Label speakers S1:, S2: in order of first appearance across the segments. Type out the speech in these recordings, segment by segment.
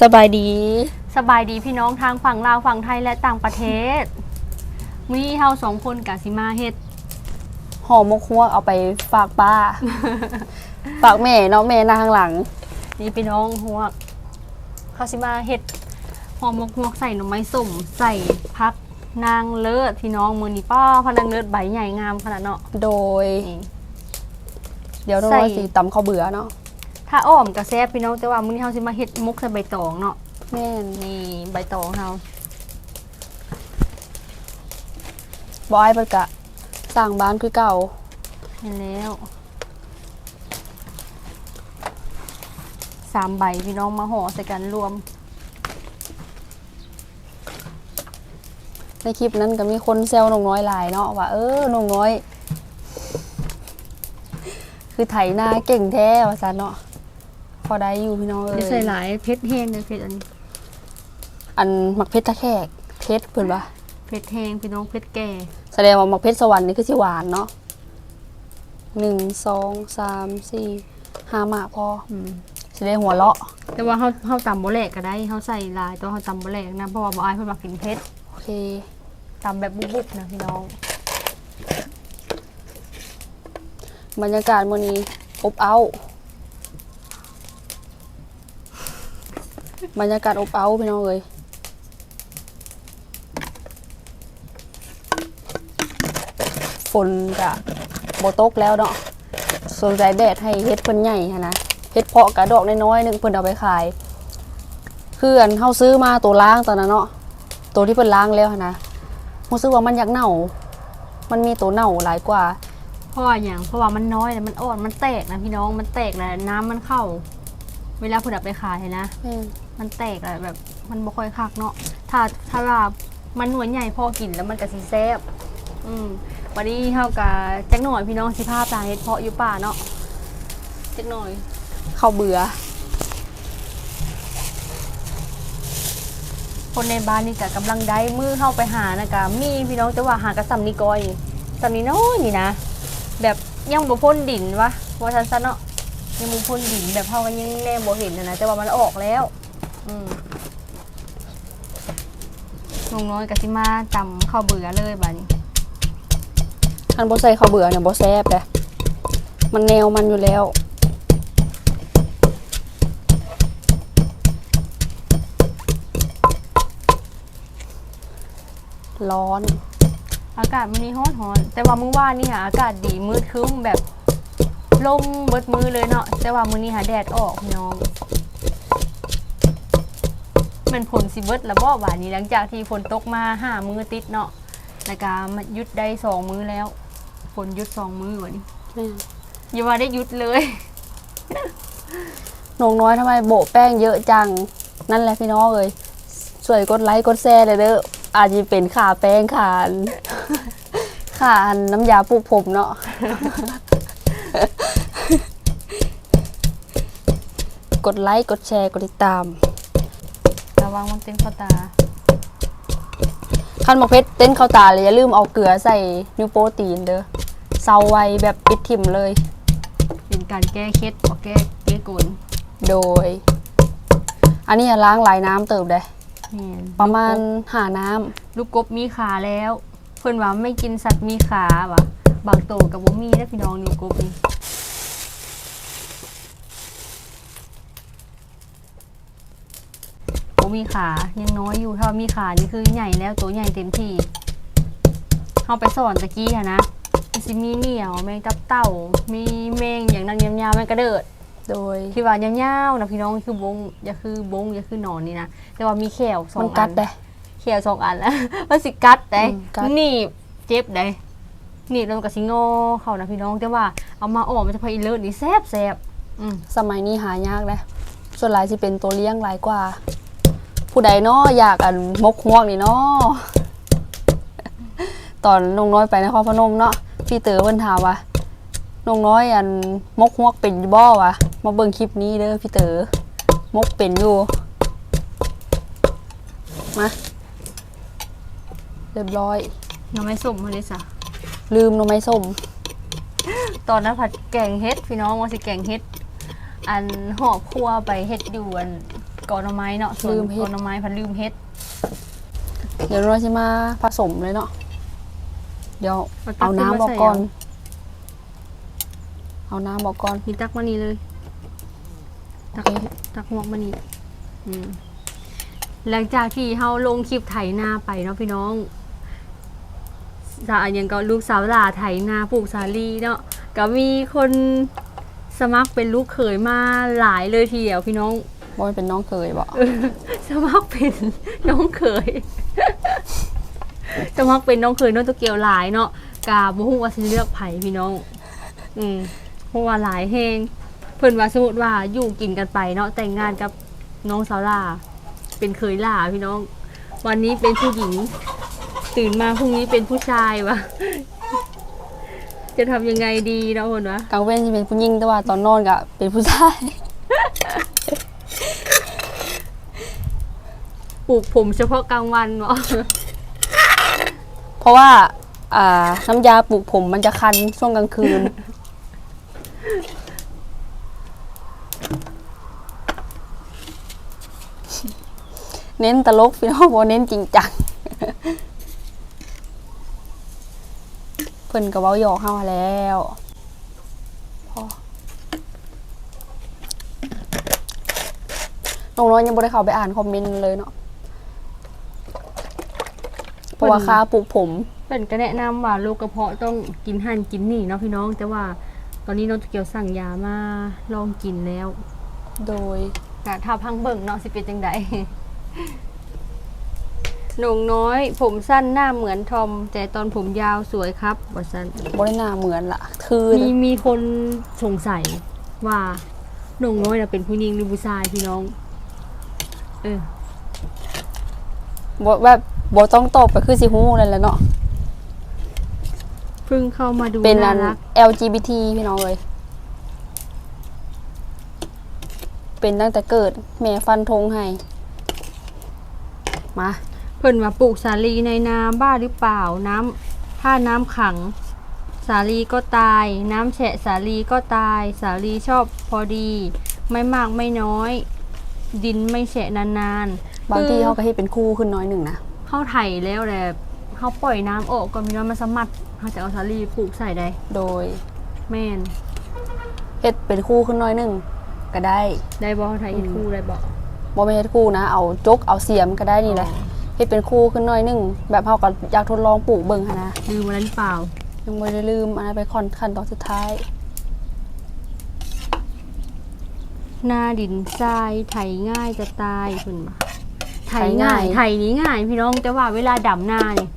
S1: สบายดี
S2: สบายดีพี่น้องทางฝั่งลาวฝั่งไทยและต่างประเทศมื้อนี้เฮาสองคนกะสิมาเฮ็ด
S1: ห่อหมกฮวกเอาไปฝากป้า ฝากแม่เนาะแม่นั่งข้างหลัง
S2: นี่พี่น้องฮวกเขาสิมาเฮ็ดห่อหมกฮวกใส่หน่อไม้ส้มใส่พักนางเลิศพี่น้องมื้อนี้ป้าพะนางเลิศใบใหญ่งามขนาดเนาะ
S1: โดย
S2: นี่
S1: เดี๋ยวน้อง
S2: ใส่
S1: น้อยสีตำข้าวเบื่อเนาะ
S2: ถ้าอ้อมก็แซ่บพี่น้องแต่ว่ามื้อนี้เฮาสิมาเฮ็ดมกใส่ใบตองเนาะ
S1: แม่น
S2: นี่ใบตองเฮา
S1: บอยเปิดกะสร้างบ้านคือเก่า
S2: เห็นแล้วสามใบพี่น้องมาห่อใส่กันรวม
S1: ในคลิปนั้นก็มีคนแซวน้องน้อยหลายเนาะว่าเออน้องน้อย คือไถนาเก่งแท้ว่าซันเนาะพ อได้อยู่พี่น้องเอ้
S2: จะใส่
S1: ย
S2: หลายเพชรแห้งเลยเพชรอันนี้
S1: อันมักเพชรตะแคกเพชรเพิ่นว่า
S2: เพชรแห้งพี่น้องเพชรแก่
S1: แสดงว่ามักเพชรสวรรค์นี่คือสิหวานเนาะหนึ่งสองสามสี่ห้าหมาพอ
S2: อืม
S1: สิได้หัวเราะ
S2: แต่ว่าเฮาเฮาตำบ่แหลกก็ได้เฮาใส่หลายแตัวาเฮาตำบ่แหลกนะเพราะว่าบ่อายเพิ่นมักกินเพชร
S1: โอเค
S2: ตำแบบบุบๆนะพี่น้อง
S1: บรรยากาศมื้อนี้อบเอา บรรยากาศอบเอาพี่น้องเอ้ยฝนกะบ่ตกแล้วเนาะสนใจแดดให้เฮ็ดเพิ่นใหญ่หั้นนะเฮ็ดเพาะกะดอกน้อยๆหนึงเพิ่นเอาไปขายคืออันเฮาซื้อมาตัวล้างตอนนั้นเนาะตัวที่เพิ่นล้างแล้วหั้นนะรู้สึกว่ามันอยากเน่า มันมีตัวเน่าหลายกว่า
S2: เพราะว่าหยังเพราะว่ามันน้อยแล้วมันอ่อนมันแตกนะพี่น้องมันแตกแล้วน้ำมันเข้า เวลาเพิ่นเอาไปขายนะ มันแตกอะแบบมันบ่ค่อยคักเนาะถ้าถ้าว่ามันหนวยใหญ่พอกินแล้วมันก็สิแซ่บอืมวันนี้เฮากับจักหน่อยพี่น้องสิพาตาเฮ็ดเพาะอยู่ป่าเนาะจักหน่อย
S1: เข้าเบื่อ
S2: คนในบ้านนี่ก็กำลังได้มือเข้าไปหานะกะมีพี่น้องแต่ว่าหากระซำนีก้อยซำนีน้อยนี่นะ แบบยังบ่พ้นดินวะว่าซันซะเนาะยังบ่พ้นดินแบบเฮาก็ยังแน่บ่เห็นนะนะแต่ว่ามันออกแล้ว อืมน้องน้อยก็สิมาจำข้าวเบื่อเลยบัดนี้
S1: คันบ่ใส่ข้าวเบื่อเนี่ยบ่แซ่บเลยมันแนวมันอยู่แล้ว ร้อน
S2: อากาศมื้อนี้ร้อนร้อน แต่ว่ามื้อวานนี่หาอากาศดีมืดครึ้มแบบลมเบิดมือเลยเนาะแต่ว่ามื้อนี้หาแดดออกพี่น้อง มันผลสิเบิดแล้วบ่หวานนี้หลังจากที่ฝนตกมาห้ามือติดเนาะแล้วก็มาหยุดได้สองมือแล้วฝนหยุดสองมือวันนี้อย่าว่าได้หยุดเลย
S1: นงน้อยทำไมโบะแป้งเยอะจัง นั่นแหละพี่น้องเลยสวยกดไลค์กดแชร์เลยเด้ออาจจะเป็นขาแป้งขานขานน้ำยาปลูกผมเนาะกดไลค์กดแชร์กดติดตาม
S2: ระวังมันเป็นข้าวตา
S1: ขั้นหมกเพชรเต้นเข้าตาเลยอย่าลืมเอาเกลือใส่นิวโปรตีนเด้อเซาไวแบบปิดถิ่มเลย
S2: เป็นการแก้เคล็ดบ่แก้แก้กล
S1: โดย อันนี้ล้างหลายน้ำเติมได้
S2: แม่น
S1: ประมาณหาน้
S2: ลูกกบมีขาแล้ว เพิ่นว่าไม่กินสัตว์มีขาวะบางโตวกับบ่มีนะพี่น้องลูกกบนี่ มีขายังน้อยอยู่ถ้ามีขานี่คือใหญ่แล้วตัวใหญ่เต็มที่เฮาไปสอนตะกี้อะนะมันสิมีเหนียวแมงตับเต่า มีแมงอย่างนั้นยาวๆแมงกระเดิดำ
S1: โดย
S2: ที่ว่ายาวๆนะพี่น้องคือบงอย่าคือบงอย่าคือหนอนนี่นะแต่ว่ามีแขวสอง
S1: มัน
S2: อั
S1: กัด
S2: น
S1: ได้
S2: แขวสองอันแล้วมันสิกัดได้
S1: อืมกัด
S2: หนีบเจ็บได้หนีบแล้วมันก็สิงอเขานะพี่น้องแต่ว่าเอามาออกมันจะพาอีเลิศนี่แซ่บแซ่บอืม
S1: สมัยนี้หายากเลยส่วนหลายที่เป็นตัวเลี้ยงหลายกว่า ผู้ใดเนาะอยากอันมกฮวกนี่เนาะตอนนงน้อยไปนครพนมเนาะพี่เต๋อเพิ่นถามว่านงน้อยอันมกฮวกเป็นอยู่บ่วะมาเบิ่งคลิปนี้เด้อพี่เต๋อมกเป็นอยู่มาเรียบร้อย
S2: น้ำไม่สมมาเลยสะ
S1: ลืมหนมไม้ส้ม
S2: ตอนนั้นผัดแกงเฮ็ดพี่น้องว่าสิแกงเฮ็ดอันหอบครัวไปเฮ็ดอยู่อัน ก่อนหน่อไม้เนาะส่วน
S1: ลืมเฮ็ด
S2: ก่อนหน่อไม้พันลืมเฮ็ด
S1: เดี๋ยวเราจะมาผสมเลยเนาะ เดี๋ยว
S2: เอาตัก
S1: เอาน้ำ
S2: ขึ้นมา
S1: บอก
S2: ใส่
S1: ก่อน
S2: เอา
S1: เอาน้ำบอกก่อน
S2: นี่ตักมานี่เลย ตักตักหมวกมานี่อืมหลังจากที่เฮาลงคลิปไถนาไปเนาะพี่น้องสาอันยังก็ลูกสาวหลาไถนาปลูกสาลีเนาะก็มีคนสมัครเป็นลูกเขยมาหลายเลยทีเดียวพี่น้อง
S1: บ่มันเป็นน้องเคยบอก
S2: สมัครเป็นน้องเขยสมัครเป็นน้องเขยน้องตัวเกียวหลายเนาะกาบ่ฮู้ว่าสิเลือกไผพี่น้อง อืมเพราะว่าหลายแฮงเพิ่นว่าสมมุติว่าอยู่กินกันไปเนาะแต่งงานกับน้องสาวลาเป็นเคยล่าพี่น้อง วันนี้เป็นผู้หญิง ตื่นมาพรุ่งนี้เป็นผู้ชายวะจะทำยังไงดีเนาะคนวะ
S1: กลางเว้นจะเป็นผู้หญิงแต่ว่าตอนนอนก็เป็นผู้ชาย
S2: ปลูกผมเฉพาะกลางวันเนาะ
S1: เพราะว่า อ่า น้ำยาปลูกผมมันจะคันช่วงกลางคืน เน้นตลกพี่น้องบ่เน้นจริงจัง เพิ่นก็เว้าหยอกเฮาแล้วพอน้องน้อยยังบ่ได้เข้าไปอ่านคอมเมนต์เลยเนาะ เพราะว่าค่าปลูกผม
S2: เป็นก็แนะนำว่าโรคกระเพาะต้องกินหั่นกินนี่เนาะพี่น้อง แต่ว่าตอนนี้น้องตะเกียวสั่งยามาลองกินแล้ว
S1: โดย
S2: กะถ้าพังเบิ่งเนาะสิเป็นจังไดหนงน้อย ผมสั้นหน้าเหมือนทอม แต่ตอนผมยาวสวยครับบอสัน
S1: บ่ได้หน้าเหมือนละคือ
S2: มีมีคนสงสัยว่าหนงน้อยน่ะเป็นผู้หญิงหรือผู้ชายพี่น้อง เออ
S1: บ่แบบ บ่ต้องตอบก็คือสิฮู้นั่นแหละเนาะ
S2: เพิ่งเข้ามาดู
S1: เป็นอั
S2: น่านรัก
S1: LGBT พี่น้องเลยเป็นตั้งแต่เกิด แม่ฟันธงให้มา
S2: เพิ่นมาปลูกสาลีในน้ำบ้าหรือเปล่าน้ำถ้าน้ำขัง สาลีก็ตาย น้ำแฉะสาลีก็ตาย สาลีชอบพอดี ไม่มากไม่น้อย ดินไม่แฉะนานๆ
S1: บางที
S2: คือ
S1: เขาก็ให้เป็นคู่ขึ้นน้อยหนึ่งนะ
S2: เข้าไถแล้วแหละเขาปล่อยน้ำออกก็มีน้ำมันสมัดเขาจะเอาสาลีปลูกใส่ได้
S1: โดย
S2: แม่น
S1: เฮ็ดเป็นคู่ขึ้นน้อยหนึ่งก็ได้
S2: ได้บ่ไทยเห็นคู่ได้บ่
S1: บ่ไม่เฮ็ดคู่นะ เอาจกเอาเสียมก็ได้นี่แหละเฮ็ดเป็นคู่ขึ้นน้อยหนึ่งแบบเฮาก็อยากทดลองปลูกเบิ่งหั้นนะ
S2: ลืมอะไรหรือเปล่า
S1: ยังบ่ได้ลืมอันนั้นไปขั้นขั้นตอนสุดท้าย
S2: หน้าดินทรายไถง่ายจะตายคุณมา ไถ
S1: ไถ
S2: ง่า
S1: ง่ายย
S2: ไถนี้ง่าย พี่น้องแต่ว่าเวลาดำหน้านี่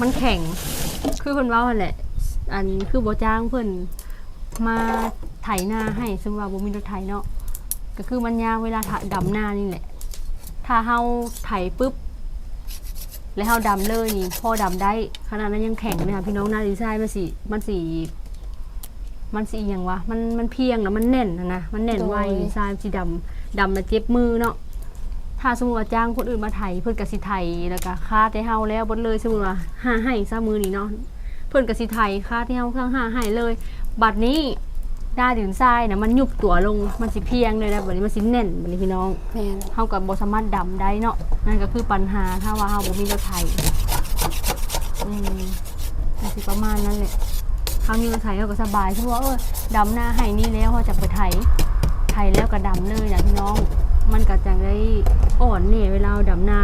S2: มันแข็ง คือเพิ่นว่าหั่นแหละ อันคือบ่จ้างเพิ่นมาไถหน้าให้ซึ่งว่าบ่มีรถไถเนาะก็คือมันยากเวลาถดำหน้านี่แหละ ถ้าเฮาไถปุ๊บแล้วเฮาดำเลยนี่พอดำได้ขนาดนั้นยังแข็งเลยค่ะพี่น้องหน้าดินทรายมันสิมันสิมันสิอหยังวะมันมันเพียงแล้วมันแน่นนะนะมันแน่นไว
S1: โดย
S2: ดินทรายมันสิดำดำแล้วเจ็บมือเนาะ ถ้าสมมติว่าจ้างคนอื่นมาไถเพิ่นก็สิไถแล้วก็ค่าแต่เฮาแล้วเบดเลยสมมติว่าห้าให้ซะมือนี่เนาะเพิ่นก็สิไถค่าที่เฮาทั้งห้าให้เลย บัดนี้ด้าดินทรายนะมันยุบตัวลงมันสิเพียงเลยนะบัดนี้มันสิแน่นบัดนี้พี่น้อง
S1: แม่น
S2: เฮากับบ่สามารถดำได้เนาะนั่นก็คือปัญหาถ้าว่าเฮาบ่มีรถไถอืมก็สิประมาณนั้นแหละเฮามีรถไถเฮาก็สบายเพราะว่าเออดำหน้าให้นี่แล้วเฮาจะไปไถไถแล้วก็ดำเลยนะพี่น้องมันก็จะได้ อ่อนเนี่ยเวลาเราดำหน้า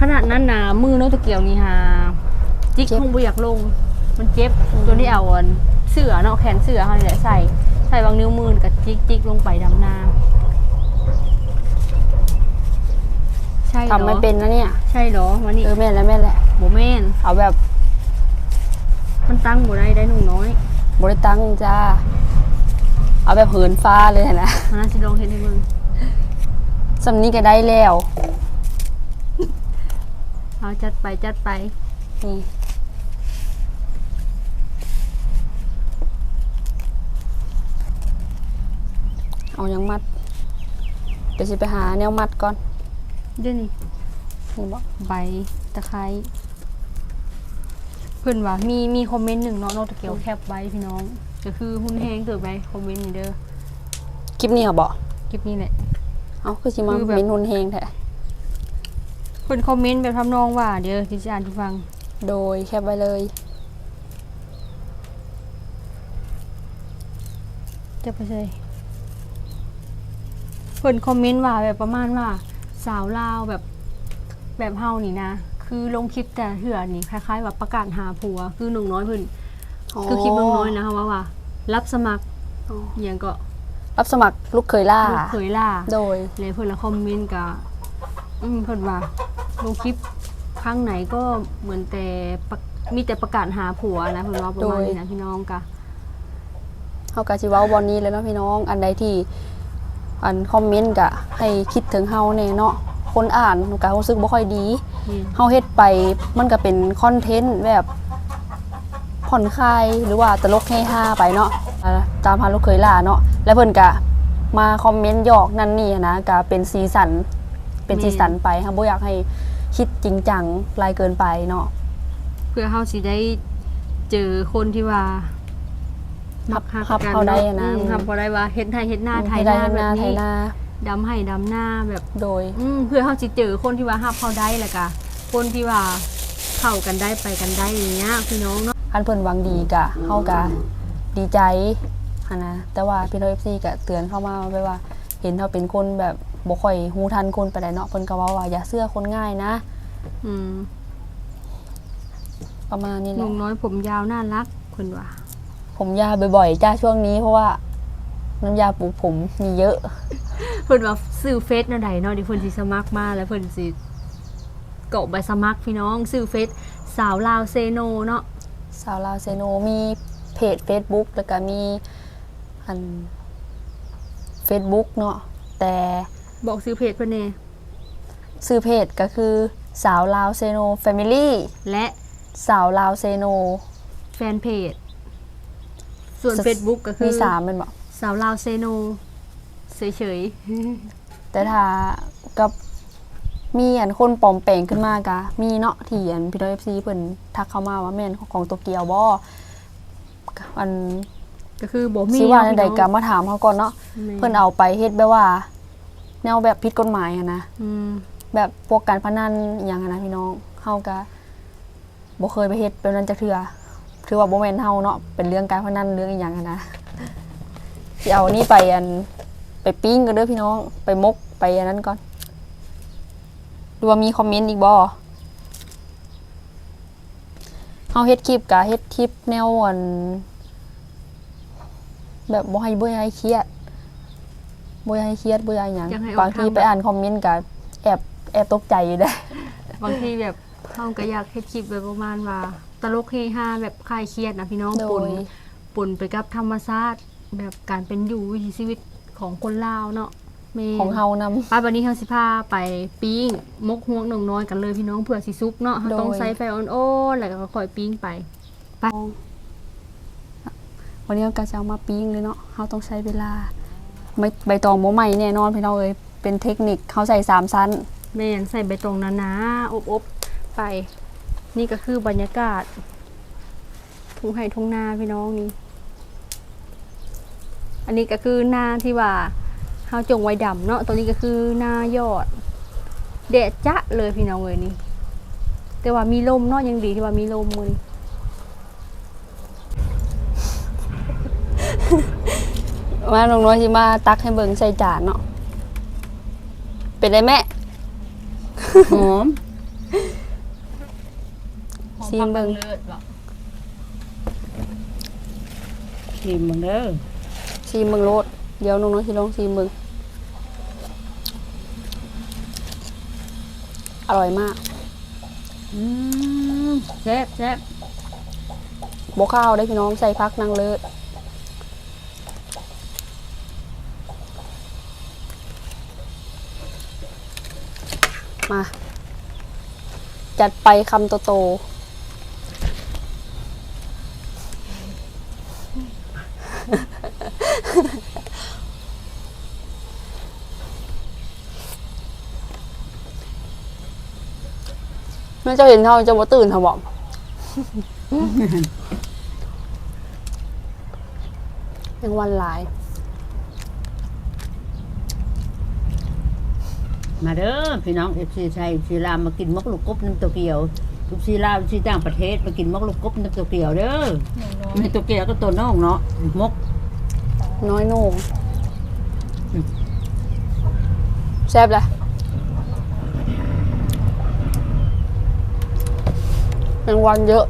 S2: ขนาดนั้นนะมือโน้ตะเกียวนี่ฮะจิกคงบ่อยากลง มันเจ็บตัวนี้เอาอันเสื้อเนาะแขนเสื้อเฮานี่แหละใส่ใส่วางนิ้วมือกับจิกจิกลงไปดำหน้าใช่เหรอ
S1: ทำไม่เป็นนะเนี่ย
S2: ใช่เหรอวันนี้
S1: เออแม่นแล้วแม่นแหละ
S2: โบแม่น
S1: เอาแบบ
S2: มันตั้งบ่ได้ได้หนุ่มน้อย
S1: บ่ได้ตั้งจ้าเอาแบบเหินฟ้าเลยนะ
S2: มันน่าสิลองเห็นให้มึง
S1: สำนี้ก็ได้แล้ว
S2: เอาจัดไปจัดไป
S1: นี่ เอายังมัด เดี๋ยวสิไปหาแนวมัดก่อน
S2: เดี๋ยวนี้
S1: นี่บอก
S2: ใบตะไคร้เพื่อนว่ามีมีคอมเมนต์หนึ่งเนาะนอกจากเกี่ยวแคปไว้พี่น้อง ก็คือหุ้นแห้งเกิดไปคอมเมนต์นี่เด้อ
S1: คลิปนี้เหรอบอก
S2: คลิปนี้แหละ
S1: เอาคือสิมา
S2: คือแบบ
S1: เมนหุนเฮงแท้
S2: คนคอมเมนต์แบบทำนองว่า เดี๋ยวที่จะอ่านให้ฟัง
S1: โดยแคบไว้เลย
S2: จะไปใช่คนคอมเมนต์ว่าแบบประมาณว่าสาวลาวแบบแบบเฮานี่นะ คือลงคลิปแต่เถื่อนี่คล้ายๆแบบประกาศหาผัว คือหนุ่งน้อยเพิ่นคือคลิปน้องน้อยนะคะว่าว่า รับสมัคร
S1: อ๋อ
S2: อหย่างก็
S1: รับสมัครลูกเคยล่า
S2: ลูกเขยล่า
S1: โดย
S2: เลยเพิ่นละคอมเมนต์กับอืมเพิ่นว่าลงคลิปครั้งไหนก็เหมือนแต่ประมีแต่ประกาศหาผัวนะเพิ่นว่าประมาณนี้นะพี่น้องกะ
S1: เฮากะสิเว้าบอนนี้แล้วเนาะพี่น้อง อันใดที่ อันคอมเมนต์กะ ให้คิดถึงเฮาแน่เนาะคนอ่านก็รู้สึกบ่ค่อยดี
S2: นี่
S1: เฮาเฮ็ดไปมันก็เป็นคอนเทนต์แบบผ่อนคลายหรือว่าตลกเฮฮาไปเนาะอ่าตามหาลูกเคยล่าเนาะ แล้วเพิ่นก็มาคอมเมนต์หยอกนั่นนี่นะก็เป็นสีสันเป็นสีสันไปค่ะบ่อยากให้คิดจริงจังหลายเกินไปเนาะ
S2: เพื่อเฮาสิได้เจอคนที่ว่ามักฮัก
S1: ฮับ
S2: กัน
S1: เขาได้
S2: เนาะ
S1: อะนะ
S2: อืมทำพอได้ว่าเฮ็ดไทยเฮ็ดหน้าไทย
S1: ให้
S2: ห
S1: ได้
S2: น้า
S1: ห
S2: แบ
S1: น้า
S2: บ
S1: ไทย
S2: นี้
S1: หน้า
S2: ดำให้ดำหน้าแบบ
S1: โดย
S2: อืมเพื่อเฮาสิเจอคนที่ว่าฮับเขาได้แหละกะคนที่ว่าเข้ากันได้ไปกันได้อย่างเงี้ยพี่น้องเนาะ
S1: อันเพิ่นหวังดีกะเฮากะดีใจ หันนะแต่ว่าพี่น้อง FC กะเตือนเข้ามาไว้ว่า เห็นเฮาเป็นคนแบบบ่ค่อยฮู้ทันคนไปานใดเนาะเพิ่นก็เว้าว่าอย่าเชื่อคนง่ายนะ
S2: อืม
S1: ประมาณนี้แห
S2: ห
S1: ละ
S2: นุ่มน้อยผมยาวน่ารักคนว่า
S1: ผมยาบ่อยๆจ้าช่วงนี้เพราะว่า น้ำยาปลูกผมมีเยอะ
S2: เพิ่นว่าซื้อเฟซแนวใดเนาะที่เพิ่นสิสมัครมาแล้วเพิ่นสิเกาะใบสมัครพี่น้องซื้อเฟซสาวลาวเซโนเนาะ
S1: สาวลาวเซโนมีเพจ Facebook แล้วก็มี อัน Facebook เนาะแต่
S2: บอกซื้อเพจเพิ่นแน่
S1: ชื่อเพจก็คือสาวลาวเซโนแฟมิลี่
S2: และ
S1: สาวลาวเซโน
S2: แฟนเพจ ส่วน
S1: ส
S2: Facebook ก็คือ
S1: มีสามเป็นบอก
S2: สาวลาวเซโนเฉย
S1: แต่ถ้ากับมีอันคนปลอมแปลงขึ้นมากะ มีเนาะที่อันพี่น้องเอฟซีเพิ่นทักเข้ามาว่าแม่นของโตเกียวบ่อัน
S2: ๆ ก็คือบ่มี
S1: สิว่าใน
S2: พี่
S1: ใด
S2: น้อง
S1: ก็มาถามเขาก่อนเนาะ
S2: แม่
S1: เพิ่นเอาไปเฮ็ดแบบว่า แนวแบบผิดกฎหมายอะนะ
S2: อืม
S1: แบบพวกการพนันอหย่างอะนะพี่น้องเฮาก็บ่เคยไปเฮ็ดแบบนั้นจักเทื่อถือว่าบ่แม่นเฮาเนาะเป็นเรื่องการพนันเรื่องอีหยังอะนะสิเอานี่ไปอันไปปิ้งกันเด้อพี่น้อง ไปมกไปอันนั้นก่อนดูว่ามีคอมเมนต์อีกบ่เฮาเฮ็ดคลิปกะเฮ็ดคลิปแนวอัน แบบบ่ให้บ่ให้เครียดบ่ให้เครียดบ่ให้หยัง
S2: อยากให้ออก
S1: บางที
S2: ทาง
S1: ไปอ่านคอมเมนต์ก็แอบแอบตกใจอยู่ได้
S2: บางทีแบบเฮาก็อยากเฮ็ดคลิปแบบประมาณว่า ตลกเฮฮาแบบคลายเครียดนะพี่น้อง
S1: โด
S2: ปน
S1: ย
S2: ปนไปกับธรรมชาติแบบการเป็นอยู่วิถีชีวิตของคนลาวเนาะแม่
S1: ของเฮานำ
S2: ป้าวันนี้เฮาสิพาไปปิ้งมกฮวงหนองน้อยกันเลยพี่น้องเผื่อสิซุกเนาะเฮา
S1: โดย
S2: ต้องใช้ไฟอ่อนๆแล้วก็ค่อยปิ้งไป
S1: วันนี้ก็จะเอามาปิ้งเลยเนาะเฮาต้องใช้เวลาไม่ใบตองโมใหม่แน่นอนพี่น้องเอ้ยเป็นเทคนิคเฮาใส่สามชั้น
S2: แม่นใส่ใบตองหนาๆอบๆไป นี่ก็คือบรรยากาศทุ่งไห่ทุ่งนาพี่น้องนี่อันนี้ก็คือหน้าที่ว่าเฮาจงไว้ดำเนาะตัวนี้ก็คือหน้ายอดแดดจะเลยพี่น้องเลยนี่แต่ว่ามีลมเนาะยังดีที่ว่ามีลมมือนี้
S1: มาน้องน้อยสิมาตักให้เบิ่งใส่จานเนาะเป็นได้แม่
S3: หอม
S1: ซีมเบิ่ง
S3: ชิมมึงเด้อ
S1: ซีมเบิ่งโลดเดี๋ยวน้องน้อยสิลองซีมเบิ่งอร่อยมาก
S3: อืมแซ่บแซ่บ
S1: บ่ข้าวได้พี่น้องใส่พักนางเลิศ มา จัดไปคำโตๆแม่เจ้าเห็นเท่าจะบ่ตื่นเท่าบอกยังวันหลาย
S3: มาเด้อพี่น้องเอฟซีไทยซีลาวมากินมกลูกกบน้ำโตเกียวทุกซีลาวซีต่างประเทศมากินมกลูกกบน้ำโตเกียวเด้อในโตเกียวก็ตัวน้องเนาะมก
S1: น้อยโหน่ง
S3: อืม
S1: แซ่บเลยแมงวันเยอะ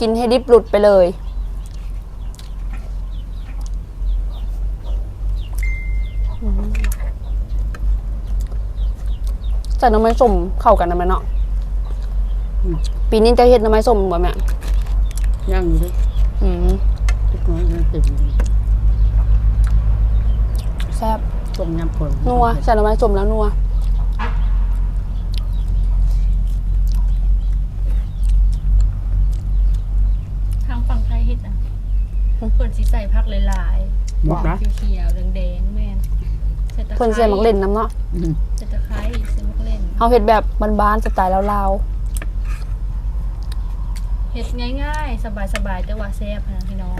S1: กินให้ดิบหลุดไปเลยแต่น้ำมันส้มเข้ากันนะแม่เนาะปีนี้จะเห็ดน้ำมันส้มบ่แม่
S3: ย่างอยู่เด้อ
S1: อืม
S3: ทุกคนยังตื่นอยู่
S1: แซ่บ
S3: ต้มยำผล
S1: นัวใส่น้ำมันส้มแล้วนัว
S2: ทางฝั่งไทยเฮ็ดอะเพิ่นสิใส่ผักหลาย
S3: หมกนะ
S2: ๆเขียวๆแดงๆแม่นใส่ตะไคร้
S1: เพิ่นใส่มักเล่นน้ำเนาะ
S3: อืม
S2: ใส่ตะไคร้ใส่มักเล่น
S1: เฮาเฮ็ดแบบบ้านๆสไตล์ลาว
S2: เฮ็ดง่ายๆ สบายๆแต่ว่าแซ่บนะพี่น้อง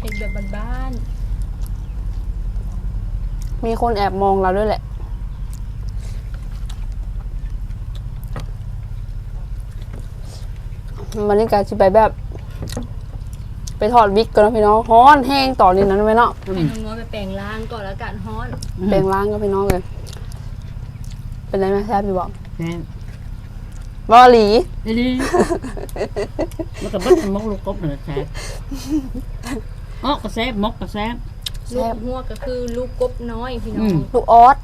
S2: เฮ็ดแบบบ้าน
S1: ๆมีคนแอบมองเราด้วยแหละ มันนี่ก็สิไปแบบ ไปถอดวิกก่อนเนาะพี่น้องฮ้อนแห้งต่อนี่นั้นไหมเนาะ
S2: ๆให้น้องน้อยไปแปลงร่างก่อนแล้วกันฮ้อน
S1: แปลงร่างก็พี่น้องเลย เป็นไรไหมแซ่บอยู่บอก
S3: แซ่บ
S1: บอหลี
S3: อีหลีมันก็เบิดมกลูกกบนั่นแหละแซ่บอ๋อก็แซ่บมกก็แซ่บ
S2: ลูกหัวก็คือลูกกบน้อยพี่น้อ
S3: อื
S2: ง
S3: ม
S1: ลูกออส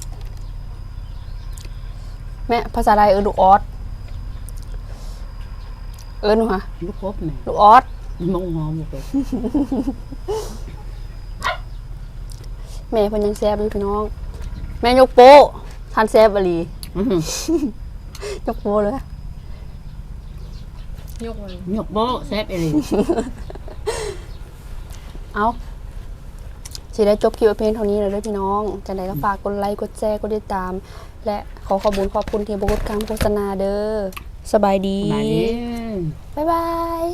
S1: แม่ภาษาไทยเออลูกออส เออหนูฮะ
S3: ลูกกบแม่
S1: ลูกออส
S3: มกหอมลูกกบ
S1: แม่เพิ่นยังแซ่บอยู่พี่น้อง แม่ยกโป๊ะทานแซ่บอหลี
S3: อื้อหือย
S1: กโป๊ะเลย
S2: ยกเลย
S3: ยกโบ๊ะแซ่บอีหลี
S1: เอาสิได้จบคลิปไว้เพียงเท่านี้เลยเด้อพี่น้องจังใดก็ฝากกดไลค์กดแชร์กดติดตาม และขอขอบคุณขอบคุณที่บกดคำโฆษณาเด้อ สบายดี
S3: มาเด้อ
S1: บ๊ายบาย